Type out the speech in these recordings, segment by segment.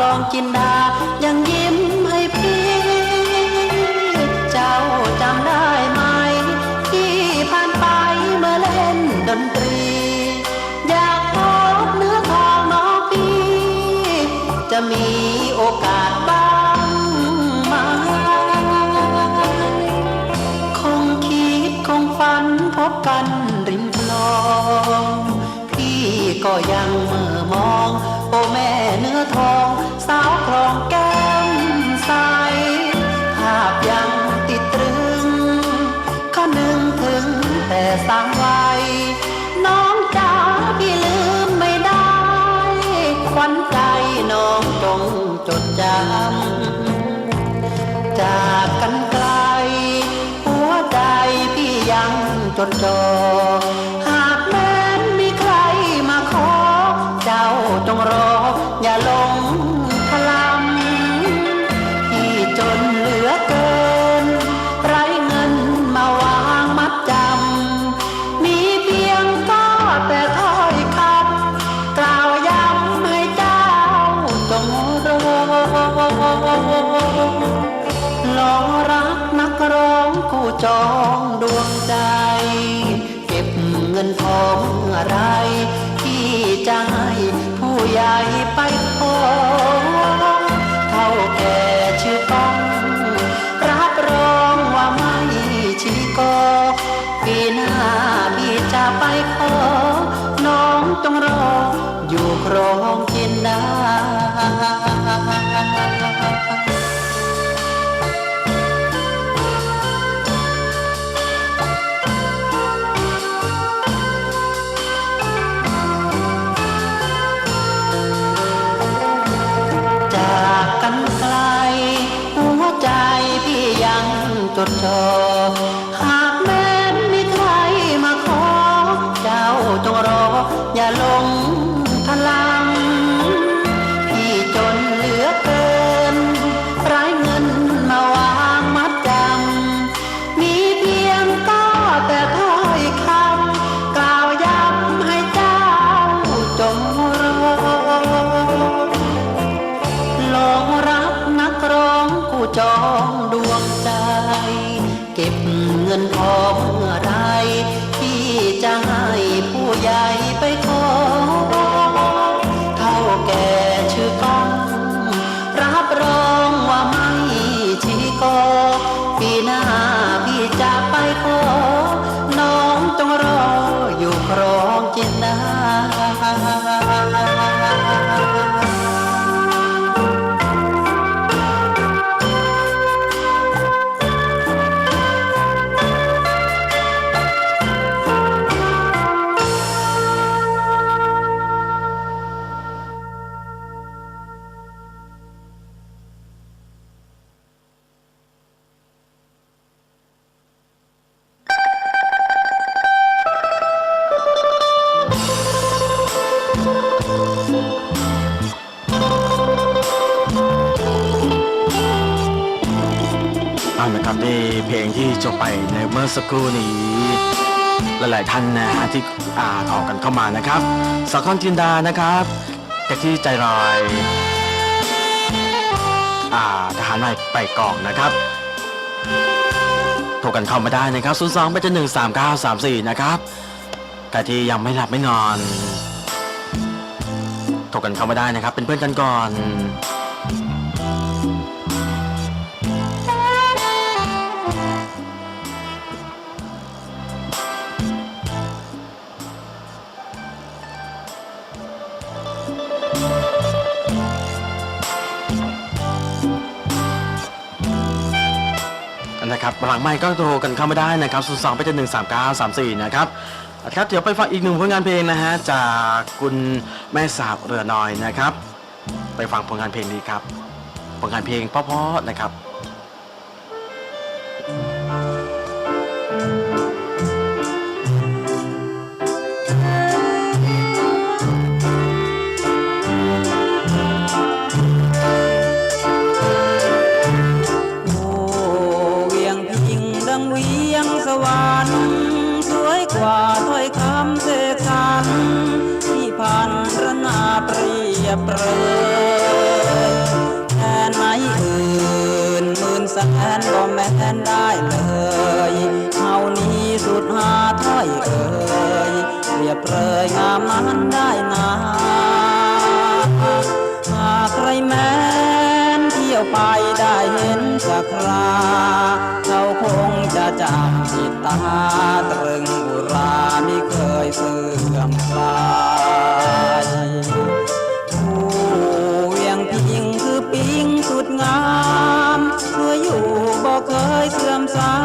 ลองจินดา ยังยิ้มให้พี่ เจ้าจำได้ไหม ที่ผ่านไปเมื่อเล่นดนตรี อยากพบเนื้อทองน้องพี่ จะมีโอกาส จองดวงใจ เก็บเงินทองเมื่อไรที่จะให้ผู้ใหญ่ไปขอเท่าแก่ชื่อป้อง รับรองว่าไม่ชี้กอปีหน้าพี่จะไปขอ น้องจงรออยู่ครองกินด จดจ่อ เอาละครับนี่เพลงที่จบไปในเมื่อสักครู่นี้ หลาย ๆ ท่านนะฮะที่อ่านอกกันเข้ามานะครับสาคอนจินดานะครับแต่ที่ใจลอยอ่าทหารใหม่ไปกองนะครับโทรกันเข้ามาได้นะครับ0 2 8 1 3 9 3 4นะครับใครที่ยังไม่หลับไม่นอนโทรกันเข้ามาได้นะครับ เป็นเพื่อนกันก่อน นะครับหลังไม่ก็โทรกันเข้ามาได้นะครับ0 2 8 1 3 9 3 4นะครับครับเดี๋ยวไปฟังอีกหนึ่งผลงานเพลงนะฮะจากคุณแม่สาวเรือน้อยนะครับ ไปฟังผลงานเพลงนี้ครับผลงานเพลงเพราะๆนะครับ ได้เลยเฮานี้สุดหาถ้อยเอ่ยเรียบเรยงามนั้นได้นาหากใครแม้นเที่ยวไปได้เห็นสักคราเขาคงจะจำจิตตาตรึงบุรามิเคยเสื่อ เสื่อมสา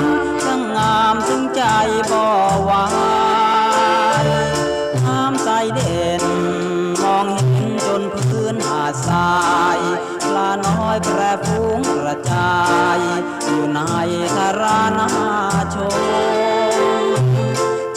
มทั้งงามถึงใจบ่หวานน้ำใสเด่น มองเห็นจนพื้นหาดทรายปลาน้อยแปรฟูงกระจาย อยู่ในทารานาชม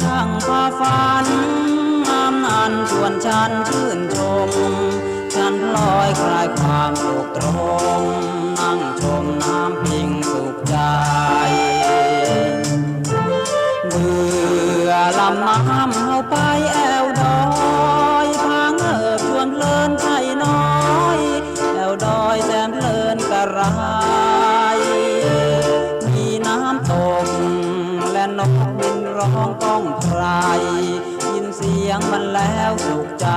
ช่างพาฝันงามนันชวนฉันชื่นชม ฉันลอยคลายความสุขตรง นั่งชมน้ำพิง เบื่อลำน้ำเฮาไปแอวดอยพางเอิบชวนเลินไทยน้อยแอวดอยแสนเลินกระไรมีน้ำตกและนกบินร้องก้องไพรยินเสียงมันแล้วสุขใจ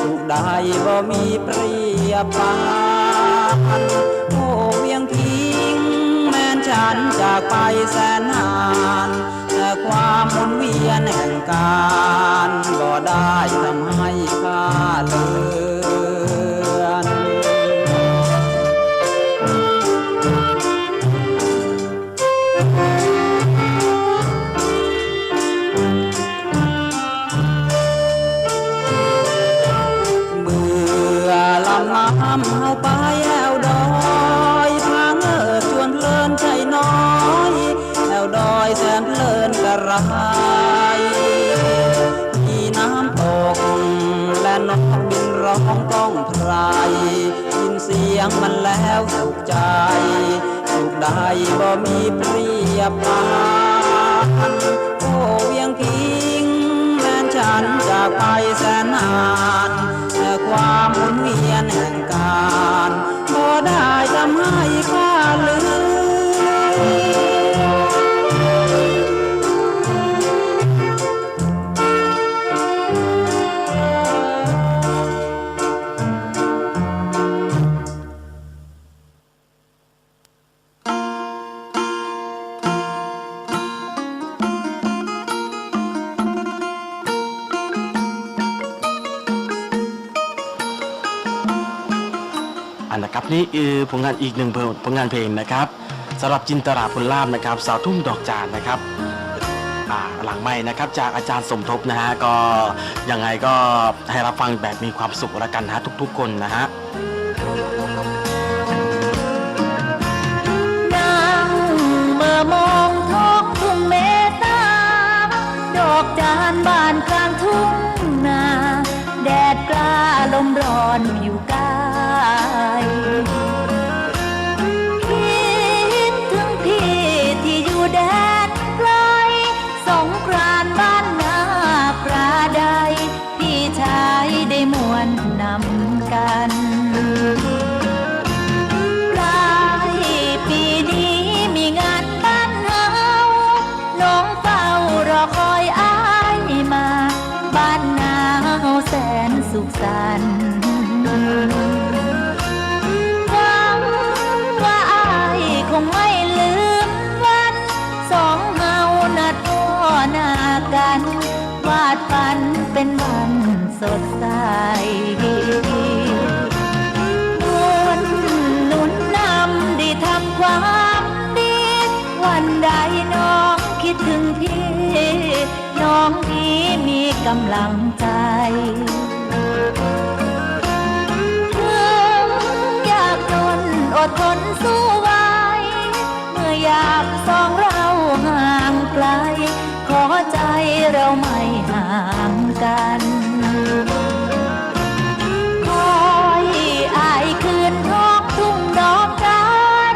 สุขใดบ่มีเปรียบปาน ฉันจากไปแสนนานแต่ความหมุนเวียนแห่งการบ่ได้ทำให้ ยงมันแล้วสุขใจ สุขใดบ่มีเปรียบปานโอ้เวียงพิงแม้นฉันจากไปแสนนานแต่ความ นะครับนี่คือผลงานอีกหนึ่งผลงานเพลงนะครับสำหรับจินตราพลลาบนะครับ สาวทุ่งดอกจานนะครับหลังไม่นะครับจากอาจารย์สมทบนะฮะก็ยังไงก็ให้รับฟังแบบมีความสุขล้วกันนะทุกๆ คนนะฮะนั่งเมื่อมองท้องทุ่งเมตาดอกจานบานกลางทุ่งนา แดดกล้าลมร้อนผิวกา สันหวังว่าอายคงไม่ลืมวันสองเฮานัดพ่อหน้ากัน วาดฝันเป็นวันสดใสบุญนุนนำได้ทำความดีวันใดน้องคิดถึงพี่ น้องพี่มีกำลังใจางกัน คอยอายคืนทอกทุ่งดอกจัน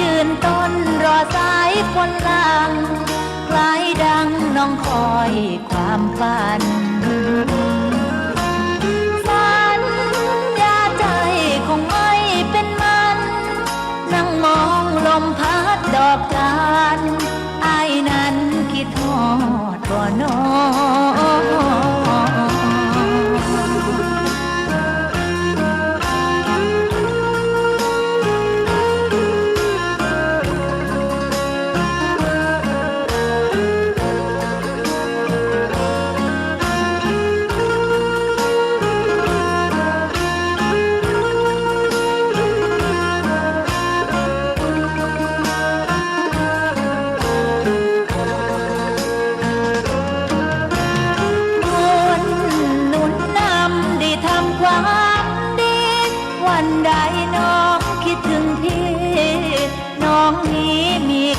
ยืนต้นรอสายฝนลังคล้ายดังน้องคอยความฝัน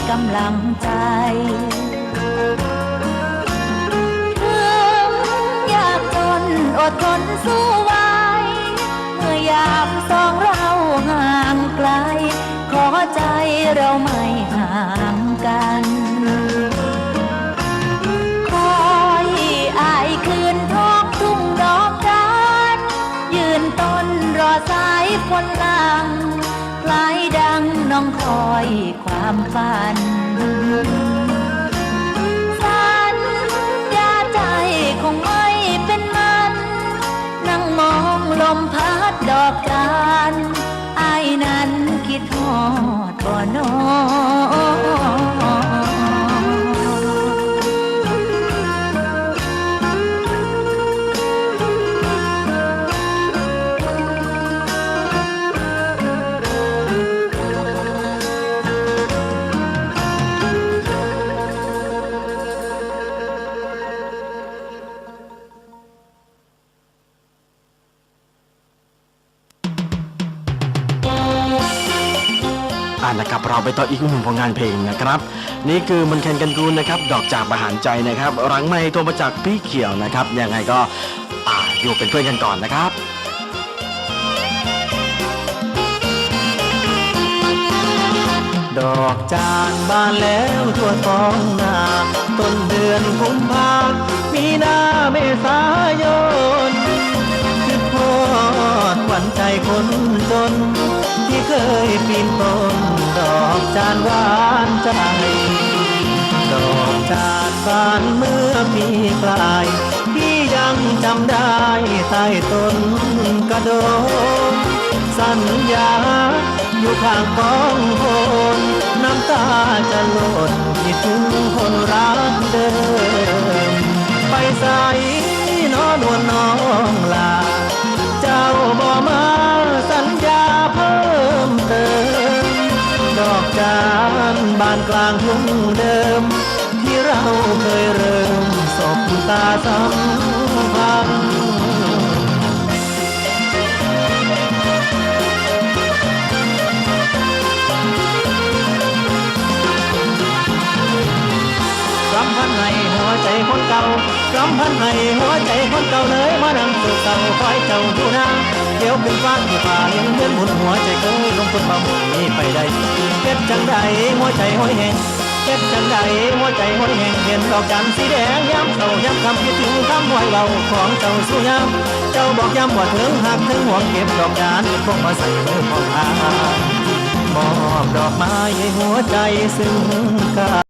กำลังใจ อยความฝันานะครับเราไปต่ออีกหนึ่งผลงานเพลงนะครับ นี่คือมันแคนกันกูลนะครับดอกจากประหารใจนะครับหลังไม่โทรมาจากพี่เขียวนะครับยังไงก็อ่าอยู่เป็นเพื่อนกันก่อนนะครับดอกจานบานแล้วทั่วท้องนาต้นเดือนกุมภามีนาเมษายนคือพอดหวันใจคนจน ที่เคยปีนต้นดอกจานหวานใจ ดอกจานบานเมื่อปีกลาย ที่ยังจำได้ใต้ต้นกระโดดสัญญาอยู่ข้างกองโคนน้ำตาจะหล่นคิดถึงคนรักเดิม ไปใส่นอนวลน้องานกลางเดิม ที่เราเคยเริ่มสบตาสัมพันธ์รำพันในหัวใจคนเก่า รำพันให้หัวใจคนเก่าเลยมาดังสุดเก่าคอยเจ้าอยู่นาเดี๋ยวขึ้นฟ้าที่ฟ้ายังเหมือนหมุนหัวใจเคยลงทุนมาหมุนนี้ไปได้เก็ดจังใดหัวใจห้อยแหงเก็ดจังใดหัวใจห้อยแหงเห็นดอกจันทร์สีแดงย้ำเศร้าย้ำคำคิดถึงคำไหวเบาของเจ้าสุยามเจ้าบอกย้ำว่าถึงหักถึงห่วงเก็บดอกจานคงมาใส่มือของทามอบดอกไม้ให้หัวใจซึ่งกัน